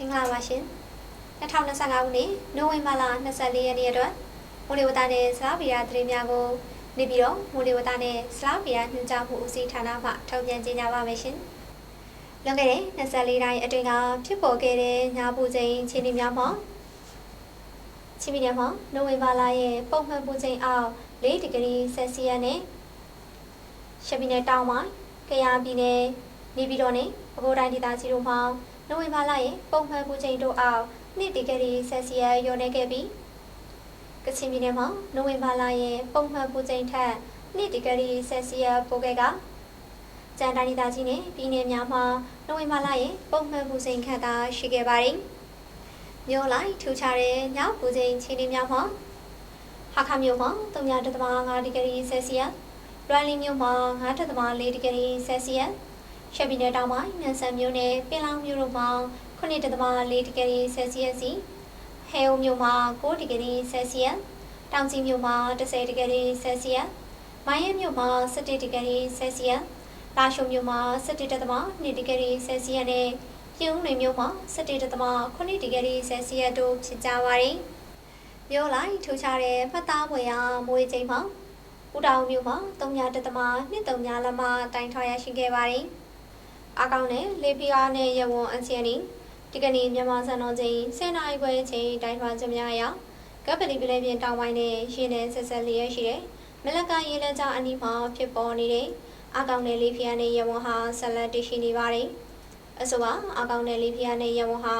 မင်္ဂလာပါရှင်2025ခုနှစ်နိုဝင်ဘာလ24ရက်နေ့အတွက်မိုးလေဝသနဲ့စလားဗီယာသတင်းများကိုနေပြီးတော့မိုးလေဝသနဲ့စလားဗီယာညွှန်ကြားမှုဦးစီးဌာနမှထုတ်ပြန်ကြေညာပါမယ်ရှင်လွန်ခဲ့တဲ့24တိုင်းအတွင်းကဖြစ်ပေါ်ခဲ့တဲ့ညာပူချိန်ခြေနေများမှာချီမီနယ်မှာနိုဝင်ဘာလရဲ့ပုံမှန်ပူချိန်အောက်4ဒီဂရီဆယ်စီယပ်နဲ့ရှပီနယ်တောင်ပိုင်းကယားပြည်နယ်နေပြည်တော်နဲ့ပဲခူးတိုင်းဒေသကြီးတို့မှာ နိုဝင်ဘာလရဲ့ပုံမှန်ပူချိန်တို့အောက်2ဒီဂရီဆယ်စီယပ်လျော့နေခဲ့ပြီးကချင်ပြည်နယ်မှာနိုဝင်ဘာလရဲ့ပုံမှန်ပူချိန်ထက်2ဒီဂရီဆယ်စီယပ်ပိုခဲ့ကကြံတိုင်းဒေသကြီးနဲ့ပြည်နယ်များမှာနိုဝင်ဘာလရဲ့ပုံမှန်ပူချိန်ခန့်သာရှိခဲ့ပါတယ်။မြို့လိုက်ထူခြားတဲ့ညပူချိန်ခြေနေများမှာဟာခမြို့မှာ3.5ဒီဂရီဆယ်စီယပ်လွိုင်လီမြို့မှာ9.4ဒီဂရီဆယ်စီယပ် ရှပီနယ်တောင်ပိုင်းမြန်ဆန်မြို့နယ်ပင်လောင်မြို့တို့မှာ9.4ဒီဂရီဆယ်စီယပ်စီဟဲအုံမြို့မှာ9ဒီဂရီဆယ်စီယပ်တောင်ကြီးမြို့မှာ10ဒီဂရီဆယ်စီယပ်မိုင်းရဲမြို့မှာ17ဒီဂရီဆယ်စီယပ်လာရှုံမြို့မှာ17.2ဒီဂရီဆယ်စီယပ်နဲ့ပြုံးနယ်မြို့မှာ17.8ဒီဂရီဆယ်စီယပ်တို့ဖြစ်ကြပါတယ်မြို့လိုက်ထူခြားတဲ့ဖတ်သားဝယ်ရမွေးချိန်မှာဦးတောင်မြို့မှာ3.3လမတိုင်ထွာရရှိခဲ့ပါတယ် အကောင်နဲ့လေပီအားနဲ့ရဝွန်အန်စီယနီဒီကနေ့မြန်မာစံတော်ချိန်10နာရီခွဲချိန်တိုင်ထွာကြများရာကပလီပလဲပြင်တောင်ပိုင်းနဲ့ရင်းနဲ့ဆက်ဆက်လျက်ရှိတဲ့မလကရေလက်ကြောင်းအနီးမှာဖြစ်ပေါ်နေတဲ့အကောင်နဲ့လေပီအားနဲ့ရဝွန်ဟာဆက်လက်တရှိနေပါတယ်အဆိုပါအကောင်နဲ့လေပီအားနဲ့ရဝွန်ဟာ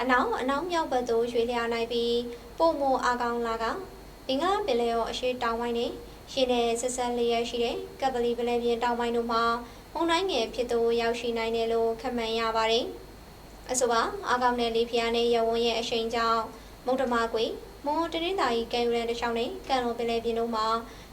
အနောက်အနောက်မြောက်ဘက်သို့ရွှေ့လျားနိုင်ပြီးပုံမအကောင်လာကဘင်္ဂလားပင်လယ်ော်အရှိတောင်ပိုင်းနဲ့ရှင်နဲ့ဆက်ဆက်လျက်ရှိတဲ့ကပလီပလဲပြင်တောင်ပိုင်းတို့မှာ မုန်တိုင်းငယ်ဖြစ်သူရောက်ရှိနိုင်တယ်လို့ခန့်မှန်းရပါတယ်။အဆိုပါအာကောင်နယ်လေးဖျားနဲ့ရဝန်းရဲ့အရှိန်ကြောင့်မုတ်တမကွေမွန်တရင်းသာကြီးကံယူရန်တစ်ချောင်းနဲ့ကံလုံးပင်လယ်ပြင်တို့မှာ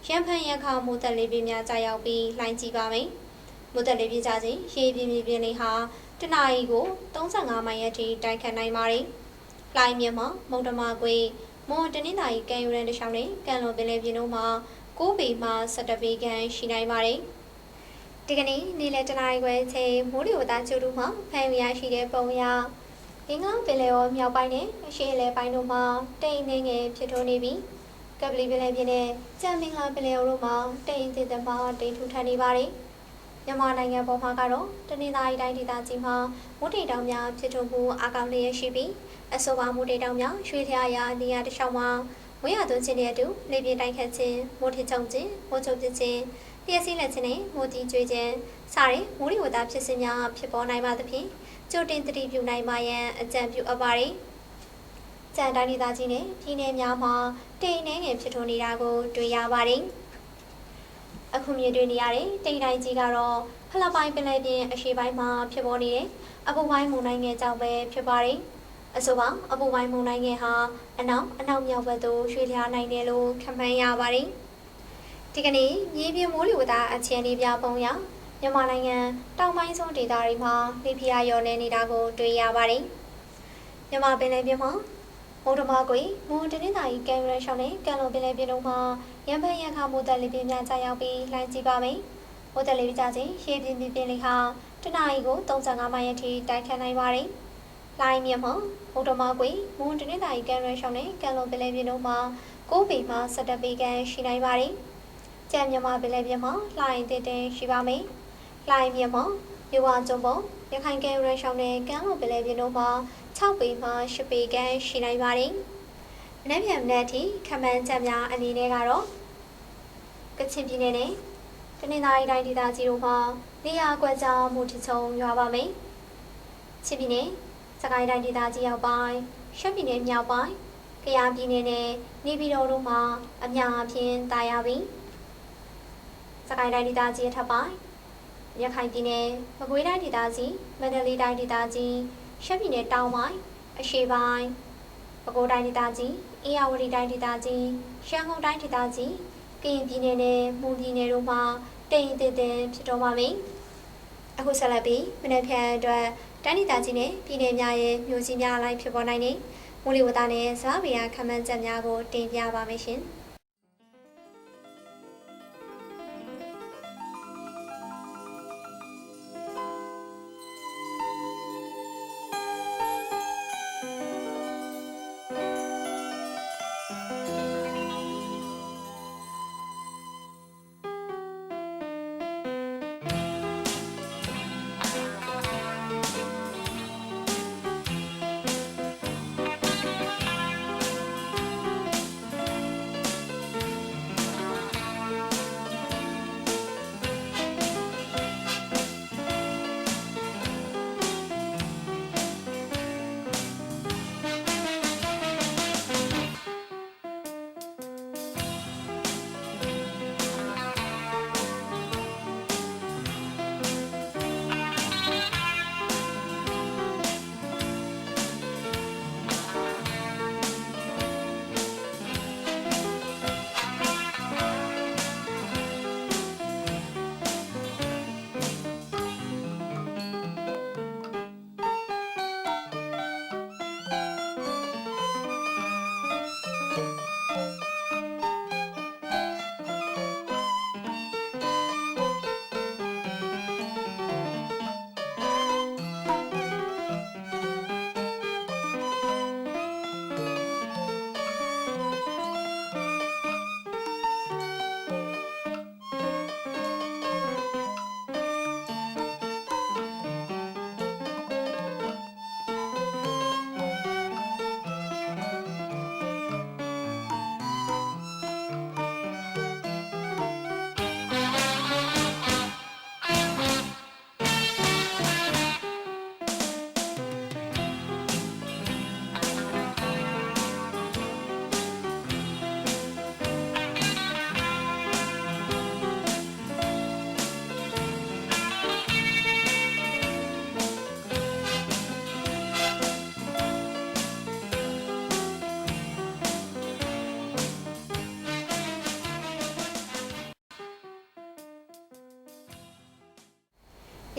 ရန်ဖန်ရန်ခါမိုးသက်လေးပြင်းများကြာရောက်ပြီးလှိုင်းကြည့်ပါမယ်။မိုးသက်လေးပြင်းကြခြင်းရေပြင်းပြင်းပြင်းလေးဟာတနအီကို35မိုင်အထိတိုက်ခတ်နိုင်ပါတယ်။လှိုင်းမြမှာမုတ်တမကွေမွန်တရင်းသာကြီးကံယူရန်တစ်ချောင်းနဲ့ကံလုံးပင်လယ်ပြင်တို့မှာ9ပေမှ17ပေခန့်ရှိနိုင်ပါတယ်။ ဒီကနေ့နေ့လယ်တနာရီခွဲချိန်မိုးလေဝသကျိုးတို့မှာဖန်ရရှိတဲ့ပုံရအင်္ဂါပင်လယ်ော်မြောက်ပိုင်းနဲ့အရှေ့အလယ်ပိုင်းတို့မှာတိမ်နေငယ်ဖြစ်ထွန်းနေပြီးကပလီပင်လယ်ပြင်နဲ့ကြံမင်္ဂလာပင်လယ်ော်တို့မှာတိမ်သေးသေးမှာတိမ်ထူထပ်နေပါတယ်။မြန်မာနိုင်ငံပေါ်မှာကတော့တနင်္သာရီတိုင်းဒေသကြီးမှာမုတ်တိမ်တောင်များဖြစ်ထွန်းမှုအကောင်လျက်ရှိပြီးအဆိုပါမုတ်တိမ်တောင်များရွှေထရာရာနေရာတစ်လျှောက်မှာဝင်းရသွင်းခြင်းတဲ့အတူလေပြင်းတိုက်ခတ်ခြင်းမိုးထချုံခြင်းမိုးချုပ်ပစ်ခြင်း လျှက်စီးလက်ခြင်းနဲ့မိုးတီးကျွေးခြင်းစတဲ့မိုးလေဝသဖြစ်စဉ်များဖြစ်ပေါ်နိုင်ပါသဖြင့်ကြိုတင်သတိပြုနိုင်ပါရန်အကြံပြုအပ်ပါတယ်။ကြံတိုင်းဒေသကြီးနဲ့ပြည်내များမှာတိမ်နှဲငယ်ဖြစ်ထွန်းနေတာကိုတွေ့ရပါတယ်။အခုမြင်တွေ့နေရတဲ့တိမ်တိုင်းကြီးကတော့ဖလပိုင်းပင်လယ်ပြင်အရှေ့ပိုင်းမှာဖြစ်ပေါ်နေတဲ့အပူပိုင်းမုန်တိုင်းငယ်ကြောင့်ပဲဖြစ်ပါတယ်။အဆိုပါအပူပိုင်းမုန်တိုင်းငယ်ဟာအနောက်အနောက်မြောက်ဘက်သို့ရွှေ့လျားနိုင်တယ်လို့ခန့်မှန်းရပါတယ်။ ဒီကနေ့မြေပြင်မိုးလေဝသအခြေအနေပြပုံရမြန်မာနိုင်ငံတောင်ပိုင်းဆုံးဒေသတွေမှာလေပြင်းရောနေနေတာကိုတွေ့ရပါတယ်။မြန်မာပင်လယ်ပြင်မှာမိုးတမကွေမွန်တနင်္သာရီကမ်ရရှောင်းနဲ့ကံလုံပင်လယ်ပြင်တို့မှာရံဖန်ရံခါမိုးတက်လေပြင်းများကြာရောက်ပြီးလှိုင်းကြည့်ပါမယ်။မိုးတက်လေပြင်းကြခြင်းရေပြင်းပြင်းပြင်းလေးဟာတနအီကို35မိုင်အထိတိုက်ခတ်နိုင်ပါတယ်။လိုင်းမြမှာမုတ်တမကွေမွန်တနင်္သာရီကန်ရရှောင်းနဲ့ကန်လုံပင်လယ်ပြင်တို့မှာ9ပေမှ17ပေခန့်ရှိနိုင်ပါတယ်။ ကြံမြန်မာပင်လယ်ပြင်မှာလိုင်းတင်တင်ရှိပါမယ်။လိုင်းမြမှာမြဝကျုံပုံရခိုင်ကန်ရရှောင်းနဲ့ကန်လုံပင်လယ်ပြင်တို့မှာ6ပေမှ10ပေခန့်ရှိနိုင်ပါတယ်။မနေ့ပြန်မနေ့ထိခမန်းချက်များအနေနဲ့ကတော့ကချင်ပြည်နယ်နဲ့တနင်္သာရီတိုင်းဒေသကြီးတို့မှာနေရာကွက်ကြားမှုထချုံရွာပါမယ်။ချစ်ပြည်နယ်စကိုင်းတိုင်းဒေသကြီးရောက်ပိုင်းရှမ်းပြည်နယ်မြောက်ပိုင်းကယားပြည်နယ်နဲ့နေပြည်တော်တို့မှာအများအပြားတာယာပြီး စကိုင်းတိုင်းဒေသကြီးထပ်ပိုင်းရခိုင်ပြည်နယ်မကွေးတိုင်းဒေသကြီးမန္တလေးတိုင်းဒေသကြီးရှမ်းပြည်နယ်တောင်ပိုင်းအရှေ့ပိုင်းပဲခူးတိုင်းဒေသကြီးအေရဝတီတိုင်းဒေသကြီးရှမ်းကုန်တိုင်းဒေသကြီးကရင်ပြည်နယ်နဲ့မွန်ပြည်နယ်တို့မှာတိမ်တင်တင်ဖြစ်တော်ပါမယ်အခုဆက်လက်ပြီးမနေ့ဖြန်အတွက်တိုင်းဒေသကြီးနဲ့ပြည်내များရဲ့မြို့ကြီးများအလိုက်ဖြစ်ပေါ်နိုင်တဲ့မိုးလေဝသနဲ့ဇာဗီယာခန့်မှန်းချက်များကိုတင်ပြပါမယ်ရှင်။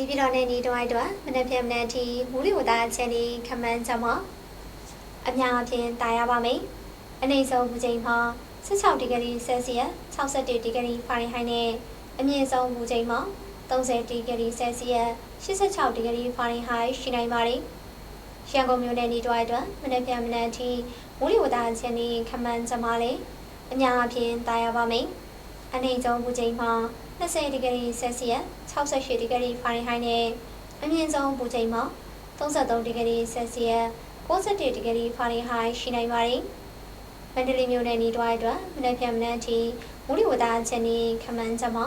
နေပြည်တော်နယ်နီတွိုင်းတွင်မနေ့ပြန်မနေ့အထိမူလဝတ္တချန်ဒီခမန်းချက်မှာအများအပြားတာယာပါမယ်။အနေဆုံးပူချိန်မှာ16ဒီဂရီဆယ်စီယပ်61ဒီဂရီဖာရင်ဟိုက်နဲ့အမြင့်ဆုံးပူချိန်မှာ30ဒီဂရီဆယ်စီယပ်86ဒီဂရီဖာရင်ဟိုက်ရှိနိုင်ပါတယ်။ရန်ကုန်မြို့နယ်နီတွိုင်းတွင်မနေ့ပြန်မနေ့အထိမူလဝတ္တချန်ဒီခမန်းချက်မှာလည်းအများအပြားတာယာပါမယ်။အနေဆုံးပူချိန်မှာ20ဒီဂရီဆယ်စီယပ် 68ဒီဂရီဖာရင်ဟိုက်နဲ့အမြင့်ဆုံးပူချိန်မှာ33ဒီဂရီဆယ်စီယပ်61ဒီဂရီဖာရင်ဟိုက်ရှိနိုင်ပါတယ်။မန္တလေးမြို့နယ်နီးတွားအတွက်မနေ့ပြန်မနေ့အထိမူလဝတ္တချက်နေခမန်းချက်မှာ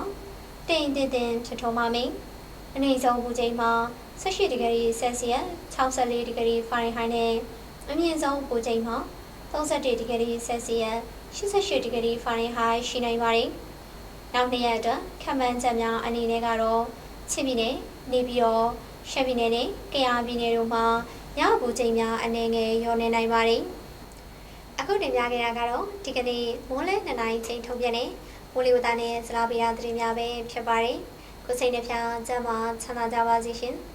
တိမ်တင်တင်ဖြစ်ထွန်းပါမယ်။အနည်းဆုံးပူချိန်မှာ18ဒီဂရီဆယ်စီယပ်64ဒီဂရီဖာရင်ဟိုက်နဲ့အမြင့်ဆုံးပူချိန်မှာ31ဒီဂရီဆယ်စီယပ်88ဒီဂရီဖာရင်ဟိုက်ရှိနိုင်ပါတယ်။ နောက်နှစ်ရက်အတွက်ခမန်းချက်များအနေနဲ့ကတော့ချင်းပြည်နယ်နေပြည်တော်ရှမ်းပြည်နယ်နဲ့ကယားပြည်နယ်တို့မှာညဘူချိန်များအနေငယ်ရောနေနိုင်ပါတယ်။အခုတင်ပြခဲ့တာကတော့ဒီကနေ့မိုးလဲနှစ်နာရီချိန်ထုတ်ပြန်တဲ့မိုးလေဝသနဲ့စလာပီယာသတင်းများပဲဖြစ်ပါတယ်။ကိုစိတ်နှပြချမ်းသာချမ်းသာကြပါစေရှင်။